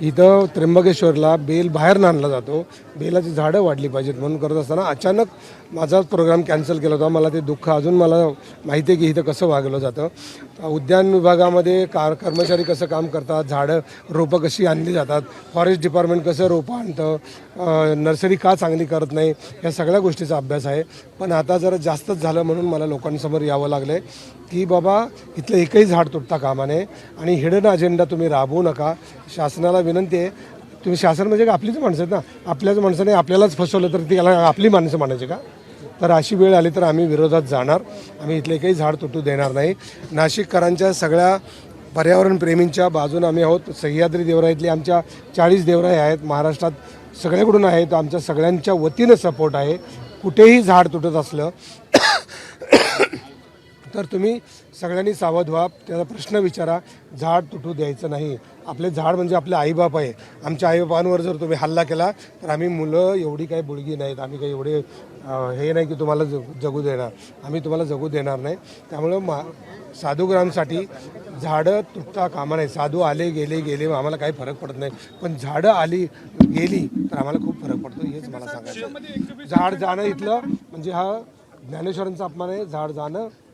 इथं त्र्यंबकेश्वरला बेल बाहेर आणला जातो. बेलाची झाडं वाढली पाहिजेत म्हणून करत असताना अचानक माझाच प्रोग्राम कॅन्सल केला होता. मला ते दुःख अजून मला माहिती आहे की इथं कसं वागलं जातं. उद्यान विभागामध्ये कार कर्मचारी कसं काम करतात झाडं रोपं कशी आणली जातात फॉरेस्ट डिपार्टमेंट कसं रोपं आणतं नर्सरी का चांगली करत नाही या सगळ्या गोष्टीचा अभ्यास आहे. पण आता जरा जास्तच झालं म्हणून मला लोकांसमोर यावं लागलं आहे की बाबा इथलं एकही झाड तुटता कामा नये आणि हिडन अजेंडा तुम्ही राबवू नका. शासनाला विनंती आहे. तुम्ही शासन म्हणजे का आपलीच माणसं आहेत ना? आपल्याच माणसाने आपल्यालाच फसवलं तर ती याला आपली माणसं म्हणायची का? तर अशी वेळ आली तर आम्ही विरोधात जाणार. आम्ही इथले काही झाड तुटू देणार नाही. नाशिककरांच्या सगळ्या पर्यावरण प्रेमींच्या आम्ही आहोत. सह्याद्री देवराईतली आमच्या चाळीस देवराई आहेत. महाराष्ट्रात सगळ्याकडून आहेत. आमच्या सगळ्यांच्या वतीनं सपोर्ट आहे. कुठेही झाड तुटत असलं तर तुम्ही सगळ्यांनी सावध व्हा. त्याचा प्रश्न विचारा. झाड तुटू द्यायचं नाही. आपले झाड म्हणजे आपले आईबाप आहे. आमच्या आईबापांवर जर तुम्ही हल्ला केला तर आम्ही मुलं एवढी काही बुडगी नाहीत. आम्ही काही एवढे हे नाही की तुम्हाला जग- जगू देणार. आम्ही तुम्हाला जगू देणार नाही. त्यामुळं मा साधूग्रामसाठी झाडं तुटता कामा नाही साधू आले गेले गेले आम्हाला काही फरक पडत नाही. पण झाडं आली गेली तर आम्हाला खूप फरक पडतो. हेच मला सांगायचं झाड जाणं इथलं म्हणजे हा ज्ञानेश्वरांचा अपमान आहे. झाड जाणं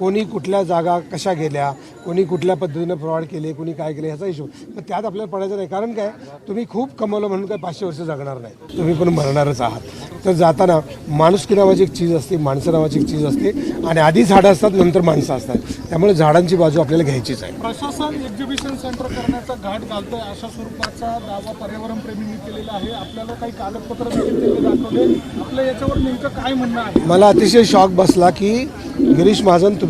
कोणी कुठल्या जागा कशा गेल्या कोणी कुठल्या पद्धतीनं फ्रॉड केले कोणी काय केले ह्याचा हिशोब. पण त्यात आपल्याला पडायचं नाही. कारण काय? तुम्ही खूप कमवलं म्हणून काय पाचशे वर्ष जगणार नाही. तुम्ही पण मरणारच आहात. तर जाताना माणुसकी नावाची एक चीज असते माणसं नावाची एक चीज असते आणि आधी झाडं असतात नंतर माणसं असतात. त्यामुळे झाडांची बाजू आपल्याला घ्यायचीच आहे. प्रशासन एक्झिबिशन सेंटर करण्याचा घाट घालतोय अशा स्वरूपाचा दावा पर्यावरण प्रेमींनी केलेला आहे. आपल्याला काही कागदपत्र देखील त्यांनी दाखवले. आपलं याच्यावर नेमकं काय म्हणणं आहे? मला अतिशय शॉक बसला की गिरीश महाजन तुम्ही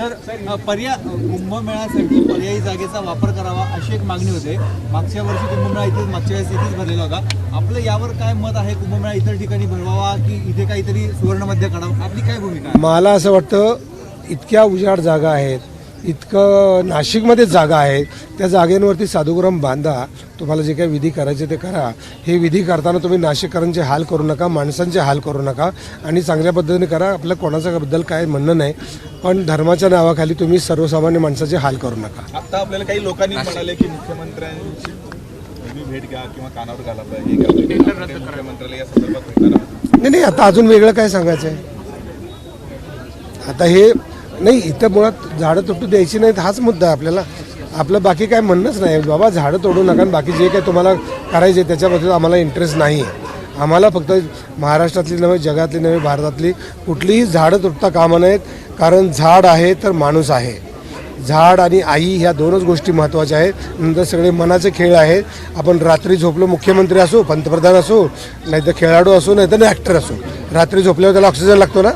सर पर्याय कुंभमेळ्यासाठी पर्यायी जागेचा वापर करावा अशी एक मागणी होते. मागच्या वर्षी कुंभमेळा इथेच मागच्या वेळेस इथेच भरलेला होता. आपलं यावर काय मत आहे? कुंभमेळा इतर ठिकाणी भरवावा की इथे काहीतरी सुवर्णमध्ये काढावा? काढावं आपली काय भूमिका मला असं वाटतं इतक्या उजाड जागा आहेत इतकं नाशिकमध्येच जागा आहे त्या जागेवरती साधुग्राम बांधा तुम्हाला जे काही विधी करायचे ते करा. हे विधी करताना तुम्ही नाशिककरांचे हाल करू नका माणसांचे हाल करू नका आणि चांगल्या पद्धतीने करा. आपलं कोणाच्या बद्दल काय म्हणणं नाही पण धर्माच्या नावाखाली तुम्ही सर्वसामान्य माणसाचे हाल करू नका. आता आपल्याला काही लोकांनी म्हणाले की मुख्यमंत्र्यांची तुम्ही भेट घ्या किंवा कानावर घाला हे. मुख्यमंत्र्याला या संदर्भात. नाही नाही आता अजून वेगळं काय सांगायचं आहे आता हे नाही इथं मुळात झाडं तुटू द्यायची नाहीत हाच मुद्दा आहे आपल्याला. आपलं बाकी काय म्हणणंच नाही. बाबा झाडं तोडू नका आणि बाकी जे काही तुम्हाला करायचे त्याच्याबद्दल आम्हाला इंटरेस्ट नाही आहे आम्हाला फक्त महाराष्ट्रातली नव्हे जगातली नव्हे भारतातली कुठलीही झाडं तुटता कामा नाहीत कारण झाड आहे तर माणूस आहे. झाड आणि आई ह्या दोनच गोष्टी महत्त्वाच्या आहेत. नंतर सगळे मनाचे खेळ आहेत. आपण रात्री झोपलो मुख्यमंत्री असो पंतप्रधान असो नाहीतर खेळाडू असो नाहीतर ॲक्टर असो. रात्री झोपल्यावर त्याला ऑक्सिजन लागतो ना?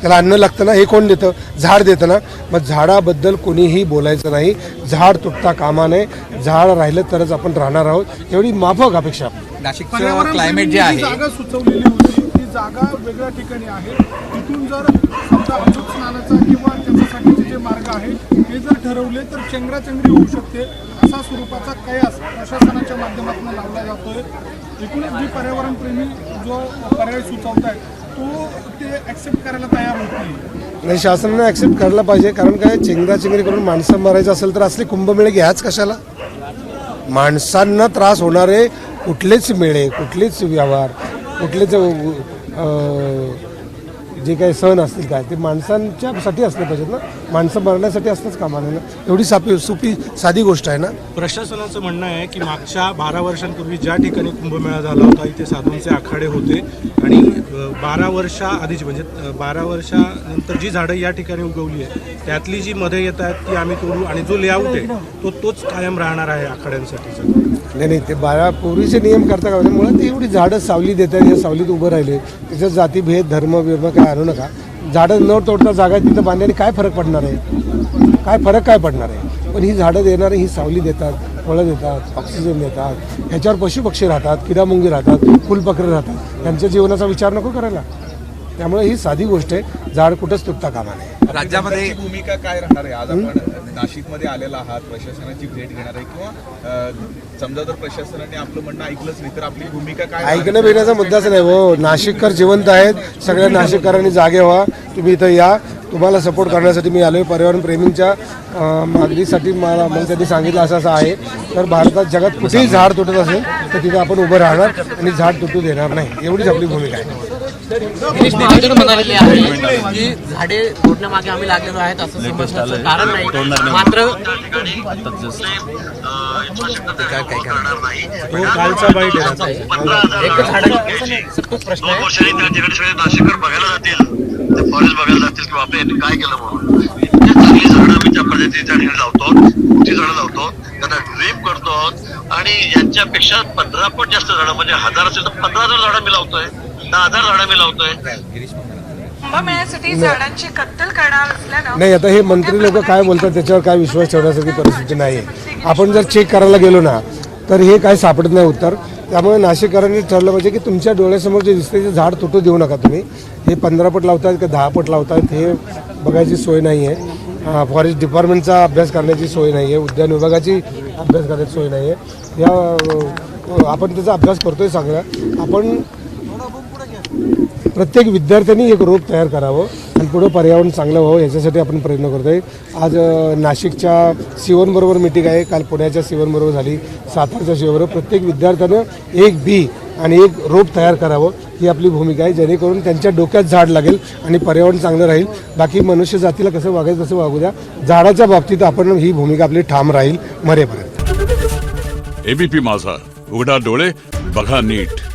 त्याला अन्न लागतं ना हे कोण देतं? झाड देतं ना. मग झाडाबद्दल कोणीही बोलायचं नाही. झाड तुटता कामा नये. झाड राहिलं तरच आपण राहणार आहोत. एवढी माफक अपेक्षा. नाशिकचं क्लायमेट जे आहे जागा सुचवलेली होती ती जागा वेगळ्या ठिकाणी आहे. तिथून जर समजा अचूक स्नानाचा किंवा त्याच्यासाठीचे जे मार्ग आहे हे जर ठरवले तर चेंगराचेंगरी होऊ शकते. असा स्वरूपाचा कयास प्रशासनाच्या माध्यमातून लावला जातोय. एकूणच जी पर्यावरण प्रेमी जो पर्याय सुचवत आहे तो ते ऍक्सेप्ट करायला तयार होत नाही. नाही शासनाने ॲक्सेप्ट करायला पाहिजे. कारण काय चेंगराचेंगरी करून माणसं मरायचं असेल तर असले कुंभमेळे घ्याच कशाला? माणसांना त्रास होणारे कुठलेच मेळे कुठलेच व्यवहार कुठलेच अ, जे काही सण असतील काय ते माणसांच्यासाठी असले पाहिजेत ना. माणसं मरण्यासाठी असतंच कामा नाही ना. एवढी सापी सोपी साधी गोष्ट आहे ना. प्रशासनाचं म्हणणं आहे की मागच्या बारा वर्षांपूर्वी ज्या ठिकाणी कुंभमेळा झाला होता इथे साधूंचे आखाडे होते. आणि बारा वर्षा आधीची म्हणजे बारा वर्षानंतर जी झाडं या ठिकाणी उगवली आहे त्यातली जी मध्ये येत आहेत ती आम्ही तोडू आणि जो लेआउट आहे तो तोच कायम राहणार आहे आखाड्यांसाठीचा नाही नाही ते बाया पूर्वीचे नियम करता का? त्यामुळे ते एवढी झाडं सावली देतात या सावलीत उभं राहिले. त्याच्यात जातीभेद धर्म बिर्म काय आणू नका. झाडं न तोडता जागा तिथं बांधल्याने काय फरक पडणार आहे? काय फरक काय पडणार आहे? पण ही झाडं देणारे ही सावली देतात फळं देतात ऑक्सिजन देतात. ह्याच्यावर पशुपक्षी राहतात किडामुंगी राहतात फुलपखरे राहतात. त्यांच्या जीवनाचा विचार नको करायला. त्यामुळे ही साधी गोष्ट आहे. झाड कुठंच तुटता कामा नये. राज्यामध्ये भूमिका काय राहणार आहे? आज आपण नाशिकमध्ये आलेला आहात. प्रशासनाची भेट घेणार आहे. किंवा समजा जर प्रशासनाने आपलं म्हणणं ऐकलंच नाही तर आपली भूमिका काय आहे? ऐकणं बिण्याचा मुद्दाच नाही हो. नाशिककर जिवंत आहेत. सगळ्या नाशिककरांनी जागे व्हा. तुम्ही इथं या. तुम्हाला सपोर्ट करण्यासाठी मी आलोय. पर्यावरण प्रेमींच्या अं, मागणीसाठी मला मग त्यांनी सांगितलं असं असं आहे. तर भारतात जगात कुठेही झाड तुटत असेल तर तिथे आपण उभं राहणार आणि झाड तुटू देणार नाही. एवढीच आपली भूमिका आहे. गिरीश महाजन म्हणाले आहे की झाडे तोडण्यामागे आम्ही लागलेलो आहेत असं समजण्याचं कारण नाही. मात्र. एक झाडाची प्रश्न बघायला जातील. ते फॉरेस्ट बघायला जातील किंवा आपल्या यांनी काय केलं म्हणून. ते चांगली झाडं आम्ही त्या पद्धतीने त्या ठिकाणी लावतो. मोठी झाडं लावतो. त्यांना ड्रीप करतो आणि यांच्यापेक्षा पंधरा पट जास्त झाडं म्हणजे हजार असेल तर पंधरा हजार झाडं मी लावतोय. दहा हजार झाडं मी लावतोय. कुंभमेळ्यासाठी झाडांची कत्तल करणार असल्यानं नाही आता हे मंत्री लोक काय बोलतात त्याच्यावर काय विश्वास ठेवण्यासारखी परिस्थिती नाही. आहे आपण जर चेक करायला गेलो ना तर हे काय सापडत नाही उत्तर. त्यामुळे नाशिककरांनी ठरलं पाहिजे की तुमच्या डोळ्यासमोर जे दिसते ते झाड तुटू देऊ नका तुम्ही. हे पंधरा पट लावतायत का दहा पट लावतायत हे बघायची सोय नाही आहे फॉरेस्ट डिपार्टमेंटचा अभ्यास करण्याची सोय नाही आहे उद्यान विभागाची अभ्यास करण्याची सोय नाही आहे या आपण त्याचा अभ्यास करतोय चांगला आपण प्रत्येक विद्यार्थ्यांनी एक रोप तयार करावं आणि पुढं पर्यावरण चांगलं व्हावं याच्यासाठी आपण प्रयत्न करतोय. आज नाशिकच्या सिवनबरोबर मिटिंग आहे. काल पुण्याच्या सिवनबरोबर झाली. सातारच्या सिवनबरोबर प्रत्येक विद्यार्थ्यानं एक बी आणि एक रोप तयार करावं ही आपली भूमिका आहे. जेणेकरून त्यांच्या डोक्यात झाड लागेल आणि पर्यावरण चांगलं राहील. बाकी मनुष्य जातीला कसं वागायचं तसं वागू द्या. झाडाच्या बाबतीत आपण ही भूमिका आपली ठाम राहील मरेपर्यंत. एबीपी माझा. उघडा डोळे बघा नीट.